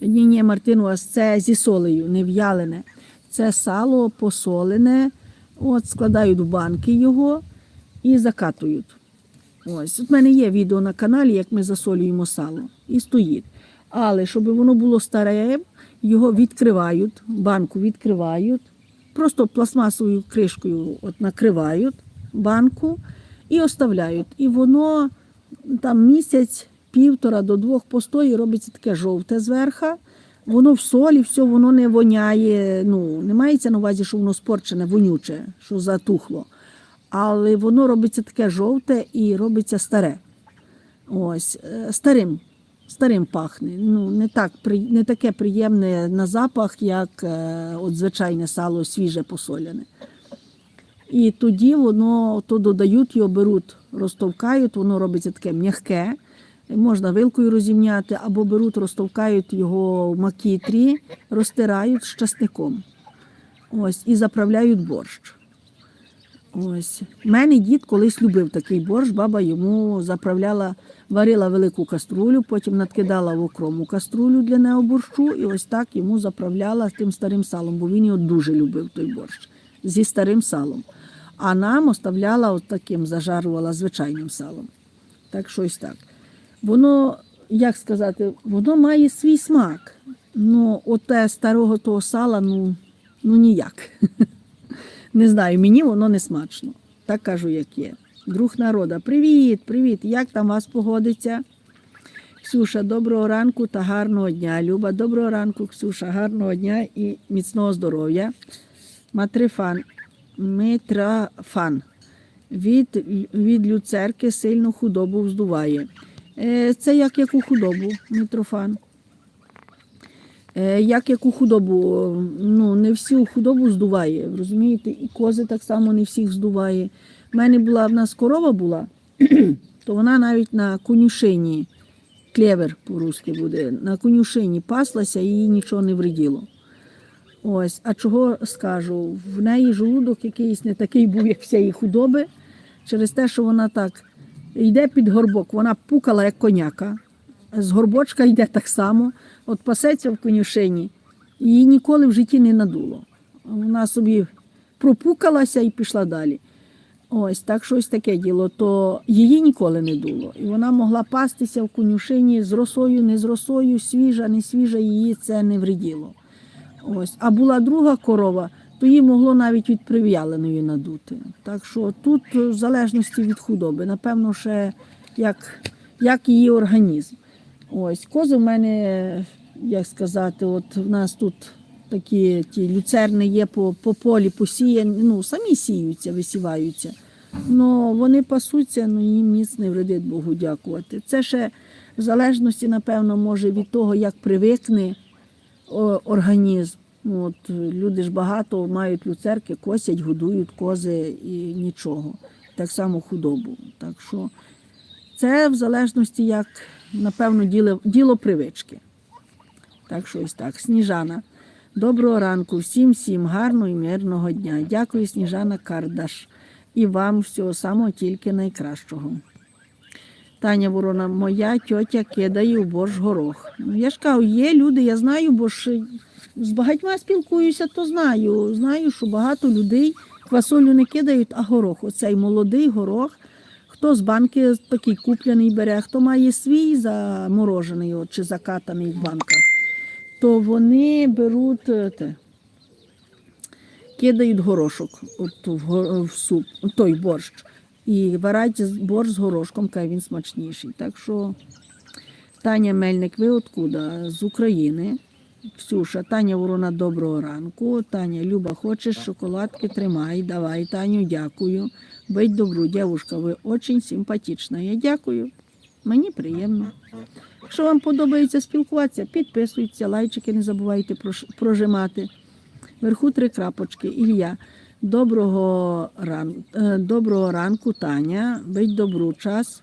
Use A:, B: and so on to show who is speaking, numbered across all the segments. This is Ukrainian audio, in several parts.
A: Ні, ні, Мартину, це зі солею, не в'ялене. Це сало посолене, от складають в банки його і закатують. Ось, от в мене є відео на каналі, як ми засолюємо сало. І стоїть. Але щоб воно було старе, його відкривають, банку відкривають, просто пластмасовою кришкою от накривають банку і оставляють. І воно там місяць, півтора до двох постоїть, робиться таке жовте зверха. Воно в солі, все, воно не воняє. Ну, не мається на увазі, що воно спорчене, вонюче, що затухло. Але воно робиться таке жовте і робиться старе. Ось, е, старим. Старим пахне. Ну, не, так, не таке приємне на запах, як е, от звичайне сало свіже посоляне. І тоді воно то додають його, беруть, розтовкають, воно робиться таке м'яке. Можна вилкою розімняти, або беруть, розтовкають його в макітрі, розтирають з часником. Ось, і заправляють борщ. Ось. Мене дід колись любив такий борщ, баба йому заправляла, варила велику каструлю, потім надкидала в окрому каструлю для нього борщу, і ось так йому заправляла тим старим салом, бо він його дуже любив, той борщ, зі старим салом. А нам оставляла от таким, зажарувала звичайним салом. Так що ось так. Воно, як сказати, воно має свій смак. Ну, оте старого того сала, ну, ну ніяк. Не знаю, мені воно не смачно. Так кажу, як є. Друг народа, привіт, привіт. Як там вас погодиться? Ксюша, доброго ранку та гарного дня. Люба, доброго ранку, Ксюша, гарного дня і міцного здоров'я. Матрифан, Митрафан. Від, від люцерки сильну худобу вздуває. Е, Це як яку худобу, Митрофан? Е, Як яку худобу, ну не всю худобу здуває, розумієте, і кози так само не всіх здуває. У мене була в нас корова була, то вона навіть на конюшині, клевер по-русски буде, на конюшині паслася і їй нічого не вреділо. Ось, а чого скажу? В неї желудок якийсь не такий був, як всієї худоби, через те, що вона так йде під горбок, вона пукала як коняка. З горбочка йде так само, от пасеться в конюшині, її ніколи в житті не надуло. Вона собі пропукалася і пішла далі. Ось так щось таке діло, то її ніколи не дуло. І вона могла пастися в конюшині з росою, не з росою, свіжа, не свіжа, її це не вреділо. Ось. А була друга корова, то її могло навіть від прив'яленої надути. Так що тут е, в залежності від худоби, напевно, ще як, як її організм. Ось кози в мене, як сказати, от в нас тут такі ті люцерни є по, по полі посіяні, ну самі сіються, висіваються. Ну вони пасуться, ну їм ніц не вредить Богу дякувати. Це ще в залежності, напевно, може від того, як привикне організм. От, люди ж багато мають люцерки, косять, годують кози і нічого. Так само худобу. Так що це в залежності, як, напевно, діло, діло привички. Так що ось так. Сніжана. Доброго ранку, всім всім гарного і мирного дня. Дякую, Сніжана Кардаш. І вам всього самого тільки найкращого. Таня Ворона, моя тьотя кидає у борщ горох. Ну, я ж кажу, є люди, я знаю, бо ж з багатьма спілкуюся, то знаю. Знаю, що багато людей квасолю не кидають, а горох. Оцей молодий горох. Хто з банки такий купляний бере, хто має свій заморожений от, чи закатаний в банках, то вони беруть е, те, кидають горошок от, в, в суп, той борщ. І з- борщ з горошком, каже він смачніший. Так що Таня Мельник, ви откуда? З України. Ксюша, Таня Ворона, доброго ранку. Таня, Люба, хочеш шоколадки? Тримай, давай, Таню, дякую. Будь добру, дівушка, ви дуже симпатична. Я дякую. Мені приємно. Якщо вам подобається спілкуватися, підписуйтесь, лайчики не забувайте прожимати. Вверху три крапочки. Ілля. Доброго, ран... е, доброго ранку, Таня. Будь добру час.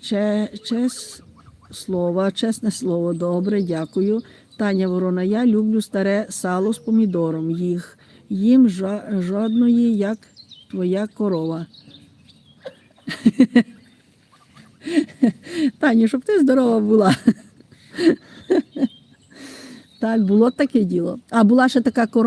A: Че... Чес... Слово, чесне слово, добре, дякую. Таня Ворона, я люблю старе сало з помідором. Їх їм жодної, як твоя корова. Таня, щоб ти здорова була. Так, було таке діло. А була ще така корова.